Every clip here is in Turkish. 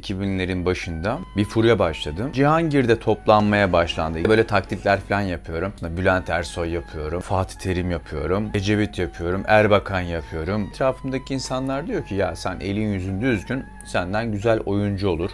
2000'lerin başında bir furya başladım. Cihangir'de toplanmaya başlandı. Böyle taklitler falan yapıyorum. Bülent Ersoy yapıyorum, Fatih Terim yapıyorum, Ecevit yapıyorum, Erbakan yapıyorum. Etrafımdaki insanlar diyor ki ya sen elin yüzün düzgün, senden güzel oyuncu olur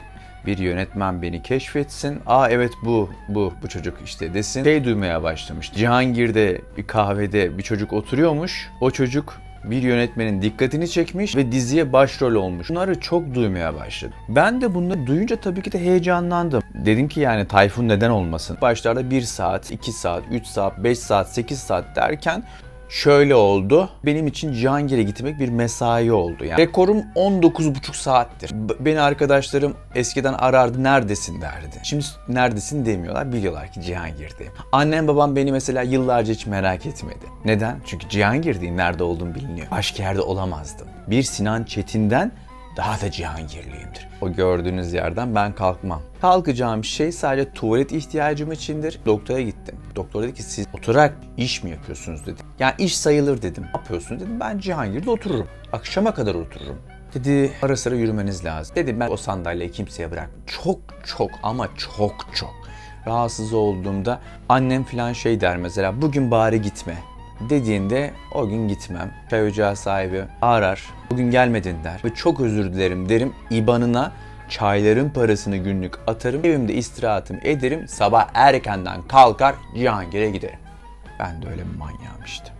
bir yönetmen beni keşfetsin. Aa evet bu, bu, bu çocuk işte desin. Şey duymaya başlamış. Cihangir'de bir kahvede bir çocuk oturuyormuş. O çocuk bir yönetmenin dikkatini çekmiş ve diziye başrol olmuş. Bunları çok duymaya başladım. Ben de bunları duyunca tabii ki de heyecanlandım. Dedim ki yani Tayfun neden olmasın? Başlarda 1 saat, 2 saat, 3 saat, 5 saat, 8 saat derken şöyle oldu. Benim için Cihangir'e gitmek bir mesai oldu. Yani rekorum 19,5 saattir. B- Beni arkadaşlarım eskiden arardı neredesin derdi. Şimdi neredesin demiyorlar. Biliyorlar ki Cihangir'deyim. Annem babam beni mesela yıllarca hiç merak etmedi. Neden? Çünkü Cihangir'deyim. Nerede olduğum biliniyor. Başka yerde olamazdım. Bir Sinan Çetin'den daha da Cihangirliyimdir. O gördüğünüz yerden ben kalkmam. Kalkacağım şey sadece tuvalet ihtiyacım içindir. Doktora gittim. Doktor dedi ki siz oturarak iş mi yapıyorsunuz dedi. Yani iş sayılır dedim. Ne yapıyorsunuz dedim. Ben Cihangir'de otururum. Akşama kadar otururum. Dedi ara sıra yürümeniz lazım. Dedim ben o sandalyeyi kimseye bırakmam. Çok çok ama çok çok rahatsız olduğumda annem falan şey der mesela bugün bari gitme dediğinde o gün gitmem. Çay ocağı sahibi arar. Bugün gelmedin der. Ve çok özür dilerim derim. İbanına çayların parasını günlük atarım. Evimde istirahatımı ederim. Sabah erkenden kalkar Cihangir'e giderim. Ben de öyle bir manyağım işte.